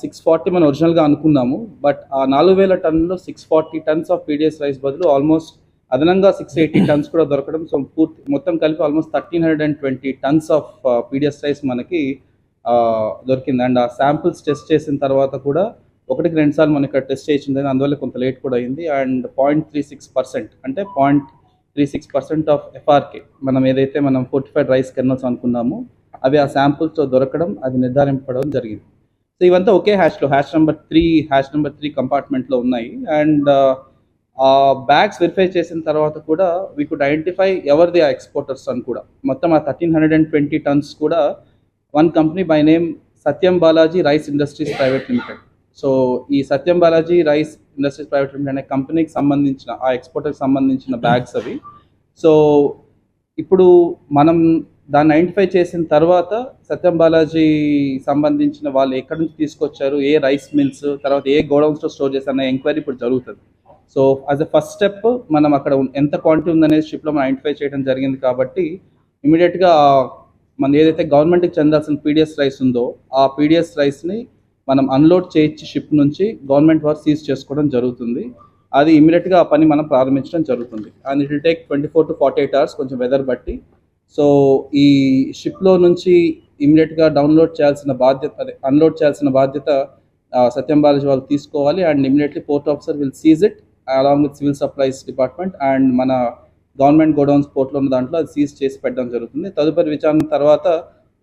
Six forty మనం ఒరిజినల్గా అనుకున్నాము బట్ ఆ నాలుగు వేల టన్నులో six forty tons of PDS rice బదులు ఆల్మోస్ట్ అదనంగా సిక్స్ ఎయిటీ టన్స్ కూడా దొరకడం సో పూర్తి మొత్తం కలిపి almost thirteen hundred and twenty tons of PDS rice మనకి దొరికింది. అండ్ ఆ శాంపిల్స్ టెస్ట్ చేసిన తర్వాత కూడా ఒకటికి రెండు సార్లు మనకి టెస్ట్ చేసింది అందువల్ల కొంత లేట్ కూడా అయింది. And point three six percent అంటే point three six percent of FRK మనం ఏదైతే మనం ఫోర్టిఫైడ్ రైస్ కెర్నల్స్ అనుకున్నామో అవి ఆ శాంపుల్స్తో దొరకడం అది నిర్ధారింపడం జరిగింది. సో ఇవంతా ఒకే హ్యాష్లో hash number three hash number three కంపార్ట్మెంట్లో ఉన్నాయి. అండ్ ఆ బ్యాగ్స్ వెరిఫై చేసిన తర్వాత కూడా వీ కుడ్ ఐడెంటిఫై ఎవరిది ఆ ఎక్స్పోర్టర్స్ అని కూడా. మొత్తం ఆ thirteen hundred and twenty tons కూడా one company by name Satyam Balaji rice industries private limited so ఈ Satyam Balaji rice industries private limited అనే కంపెనీకి సంబంధించిన ఆ ఎక్స్పోర్టర్కి సంబంధించిన బ్యాగ్స్ అవి. సో ఇప్పుడు మనం దాన్ని ఐడెంటిఫై చేసిన తర్వాత సత్యం బాలాజీ సంబంధించిన వాళ్ళు ఎక్కడి నుంచి తీసుకొచ్చారు ఏ రైస్ మిల్స్ తర్వాత ఏ గోడౌన్స్లో స్టోర్ చేశారు అనే ఎంక్వైరీ ఇప్పుడు జరుగుతుంది. So as a first step మనం అక్కడ ఎంత క్వాంటిటీ ఉందనేది షిప్లో మనం ఐడెంటిఫై చేయడం జరిగింది కాబట్టి ఇమీడియట్గా మన ఏదైతే గవర్నమెంట్కి చెందాల్సిన పీడిఎస్ రైస్ ఉందో ఆ పీడిఎస్ రైస్ని మనం అన్లోడ్ చేయించి షిప్ నుంచి గవర్నమెంట్ వారు సీజ్ చేసుకోవడం జరుగుతుంది. అది ఇమీడియట్గా ఆ పని మనం ప్రారంభించడం జరుగుతుంది. And it will take twenty four to forty eight hours కొంచెం వెదర్ బట్టి సో ఈ షిప్లో నుంచి ఇమీడియట్గా డౌన్లోడ్ చేయాల్సిన బాధ్యత అదే అన్లోడ్ చేయాల్సిన బాధ్యత సత్యం బాలాజీ వాళ్ళు తీసుకోవాలి. And immediately port officer will seize it along with civil supplies department and మన గవర్నమెంట్ గోడౌన్స్ పోర్ట్లో ఉన్న దాంట్లో అది సీజ్ చేసి పెట్టడం జరుగుతుంది. తదుపరి విచారణ తర్వాత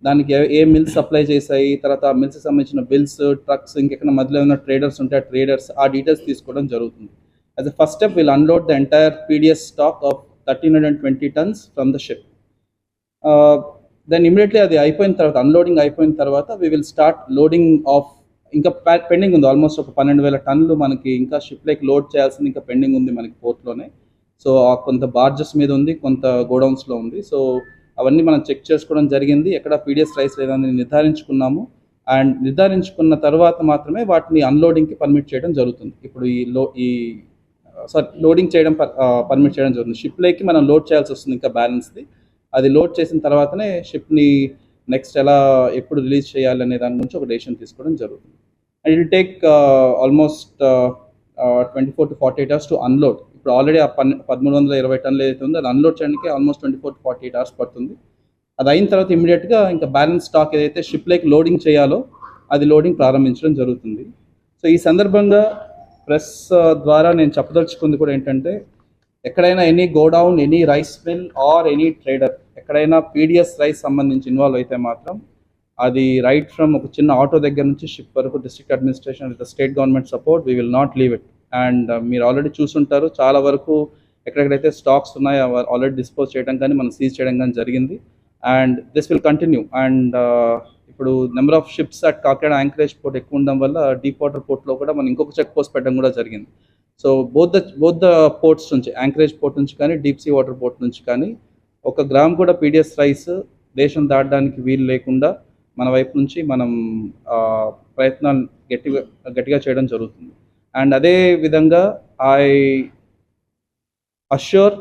దానికి ఏ- మిల్స్ సప్లై చేశాయి తర్వాత ఆ మిల్స్ సంబంధించిన బిల్స్ ట్రక్స్ ఇంకెక్కడ మధ్యలో ఉన్న ట్రేడర్స్ ఉంటే ఆ ట్రేడర్స్ ఆ డీటెయిల్స్ తీసుకోవడం జరుగుతుంది. As a first step will unload the entire PDS stock of thirteen hundred and twenty tons from the ship then immediately అది అయిపోయిన తర్వాత అన్లోడింగ్ అయిపోయిన తర్వాత we will start loading of ఇంకా పెండింగ్ ఉంది. ఆల్మోస్ట్ ఒక పన్నెండు వేల టన్నులు మనకి ఇంకా షిప్ లైక్ లోడ్ చేయాల్సింది ఇంకా పెండింగ్ ఉంది మనకి పోర్ట్లోనే సో కొంత బార్జెస్ మీద ఉంది కొంత గోడౌన్స్లో ఉంది. సో అవన్నీ మనం చెక్ చేసుకోవడం జరిగింది. ఎక్కడ పీడిఎస్ రైస్ లేదని నిర్ధారించుకున్నాము. అండ్ నిర్ధారించుకున్న తర్వాత మాత్రమే వాటిని అన్లోడింగ్కి పర్మిట్ చేయడం జరుగుతుంది. ఇప్పుడు ఈ లో ఈ సారీ లోడింగ్ చేయడం పర్మిట్ చేయడం జరుగుతుంది. షిప్లోకి మనం లోడ్ చేయాల్సి వస్తుంది ఇంకా బ్యాలెన్స్ది అది లోడ్ చేసిన తర్వాతనే షిప్ని నెక్స్ట్ ఎలా ఎప్పుడు రిలీజ్ చేయాలి అనే దాని గురించి ఒక డెసిషన్ తీసుకోవడం జరుగుతుంది. And it take almost twenty four to forty eight hours to unload ఇప్పుడు ఆల్రెడీ ఆ పన్ పదమూడు వందల ఇరవై టన్నులు ఏదైతే ఉందో అది అన్లోడ్ చేయడానికి almost twenty four to forty eight hours పడుతుంది. అది అయిన తర్వాత ఇమీడియట్గా ఇంకా బ్యాలెన్స్ స్టాక్ ఏదైతే షిప్ లైక్ లోడింగ్ చేయాలో అది లోడింగ్ ప్రారంభించడం జరుగుతుంది. సో ఈ సందర్భంగా ప్రెస్ uh, ద్వారా నేను చెప్పదలుచుకుంది కూడా ఏంటంటే ఎక్కడైనా any godown any rice mill or any trader ఎక్కడైనా పీడిఎస్ రైస్ సంబంధించి ఇన్వాల్వ్ అయితే మాత్రం అది రైట్ ఫ్రమ్ ఒక చిన్న ఆటో దగ్గర నుంచి షిప్ వరకు district administration with state government support we will not leave it. And uh, మీరు ఆల్రెడీ చూసుంటారు చాలా వరకు ఎక్కడెక్కడైతే స్టాక్స్ ఉన్నాయో ఆల్రెడీ డిస్పోజ్ చేయడం కానీ మనం సీజ్ చేయడం కానీ జరిగింది. And this will continue and uh, ఇప్పుడు number of ships at Kakinada anchorage port ఎక్కువ ఉండడం వల్ల డీప్ వాటర్ పోర్ట్లో కూడా మనం ఇంకొక చెక్ పోస్ట్ పెట్టడం కూడా జరిగింది. So both the both the ports నుంచి యాంకరేజ్ పోర్ట్ నుంచి కానీ డీప్ సీ వాటర్ పోర్ట్ నుంచి కానీ ఒక గ్రామ్ కూడా పీడిఎస్ రైస్ దేశం దాటడానికి వీలు లేకుండా మన వైపు నుంచి మనం ప్రయత్నాలు గట్టిగా గట్టిగా చేయడం జరుగుతుంది. అండ్ అదే విధంగా ఐ అష్యూర్